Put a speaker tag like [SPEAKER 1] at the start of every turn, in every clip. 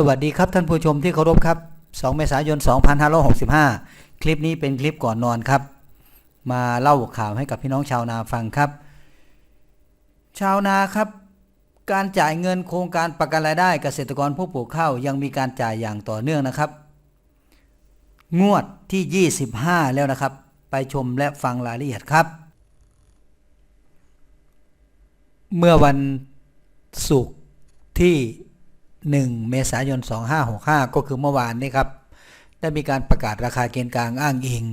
[SPEAKER 1] สวัสดีครับท่านผู้ชมที่เคารพครับ 2 เมษายน 2565 คลิปนี้เป็นคลิปก่อนนอนครับ มาเล่าข่าวให้กับพี่น้องชาวนาฟังครับ ชาวนาครับ การจ่ายเงินโครงการประกันรายได้เกษตรกรผู้ปลูกข้าวยังมีการจ่ายอย่างต่อเนื่องนะครับ งวดที่ 25 แล้วนะครับ ไปชมและฟังรายละเอียดครับ เมื่อวันศุกร์ที่ 1 เมษายน 2565 ก็คือเมื่อวานนี้ครับ ได้มีการประกาศราคาเกณฑ์กลางอ้างอิง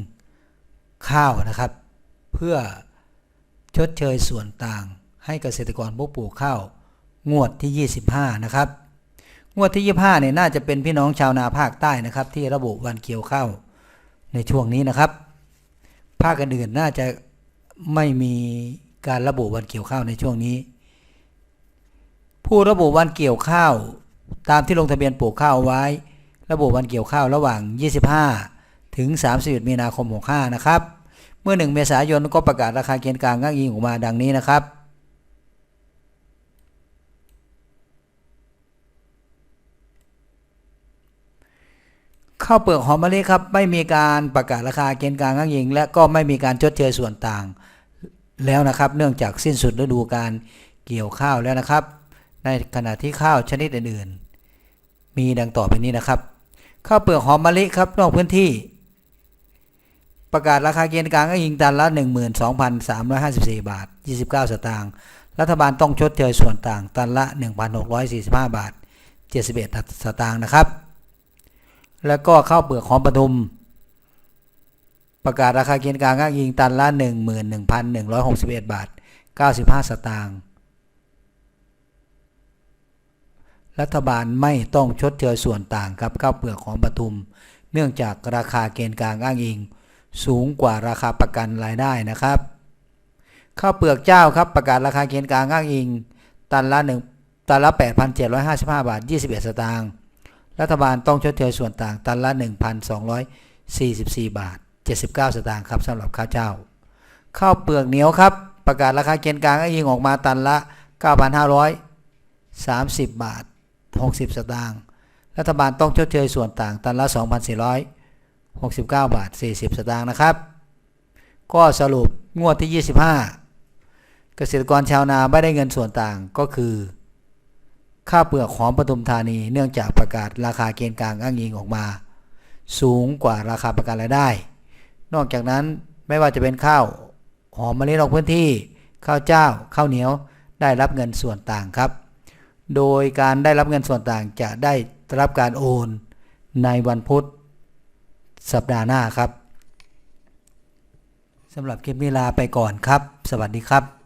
[SPEAKER 1] ข้าวนะครับ เพื่อชดเชยส่วนต่างให้เกษตรกรผู้ปลูกข้าวงวดที่ 25 นะครับ งวดที่ 25 เนี่ยน่าจะเป็นพี่น้องชาวนาภาคใต้นะครับ ที่ระบุวันเกี่ยวข้าวในช่วงนี้นะครับ ภาคอื่นๆน่าจะไม่มีการระบุวันเกี่ยวข้าวในช่วงนี้ ผู้ระบุวันเกี่ยวข้าว ตามที่ลงทะเบียนปลูกข้าวไว้ ระบุวันเกี่ยวข้าวระหว่าง 25 ถึง 31 มีนาคม 65 นะครับ เมื่อ 1 เมษายนก็ประกาศราคาเกณฑ์กลางอ้างอิงออกมาดังนี้นะครับข้าวเปลือกหอมมะลิครับไม่มีการประกาศราคาเกณฑ์กลางอ้างอิง และก็ไม่มีการชดเชยส่วนต่างแล้วนะครับ เนื่องจากสิ้นสุดฤดูการเกี่ยวข้าวแล้วนะครับ ในขณะที่ข้าวชนิดอื่นๆ มีดังต่อไปนี้นะครับ ข้าวเปลือกหอมมะลิครับนอกพื้นที่ ประกาศราคาเกณฑ์กลางอ้างอิงตันละ 12,354 บาท 29 สตางค์รัฐบาลต้องชดเชยส่วนต่างตันละ 1,645 บาท 71 สตางค์นะครับ แล้วก็ข้าวเปลือกหอมปทุม ประกาศราคาเกณฑ์กลางอ้างอิงตันละ 11,161 บาท 95 สตางค์ รัฐบาลไม่ต้องชดเชยส่วนต่างกับข้าวเปลือกของปทุม เนื่องจากราคาเกณฑ์กลางอ้างอิง สูงกว่าราคาประกันรายได้นะครับข้าวเปลือกเจ้าครับประกาศราคาเกณฑ์กลางอ้างอิง ตันละหนึ่งตันละ 8,755 บาท 21 สตางค์รัฐบาลต้องชดเชยส่วนต่างตันละ 1,244 บาท 79 สตางค์ครับสำหรับข้าวเจ้าข้าวเปลือกเหนียวครับ ประกาศราคาเกณฑ์กลางอ้างอิงออกมาตันละ 9,530 บาท 60 สตางค์รัฐบาลต้องชดเชยส่วนต่างตันละ 2,469 บาท 40 สตางค์นะครับ ก็สรุปงวดที่ 25 เกษตรกรชาวนาไม่ได้เงินส่วนต่างก็คือข้าเปลือกหอมปทุมธานี เนื่องจากประกาศราคาเกณฑ์กลางอ้างอิงออกมา สูงกว่าราคาประกันรายได้ นอกจากนั้นไม่ว่าจะเป็นข้าวหอมมะลินอกพื้นที่ ข้าวเจ้า ข้าวเหนียวได้รับเงินส่วนต่างครับ โดยการได้รับเงินส่วนต่างจะได้รับการโอนในวันพุธสัปดาห์หน้าครับสำหรับคลิปนี้ลาไปก่อนครับ สวัสดีครับ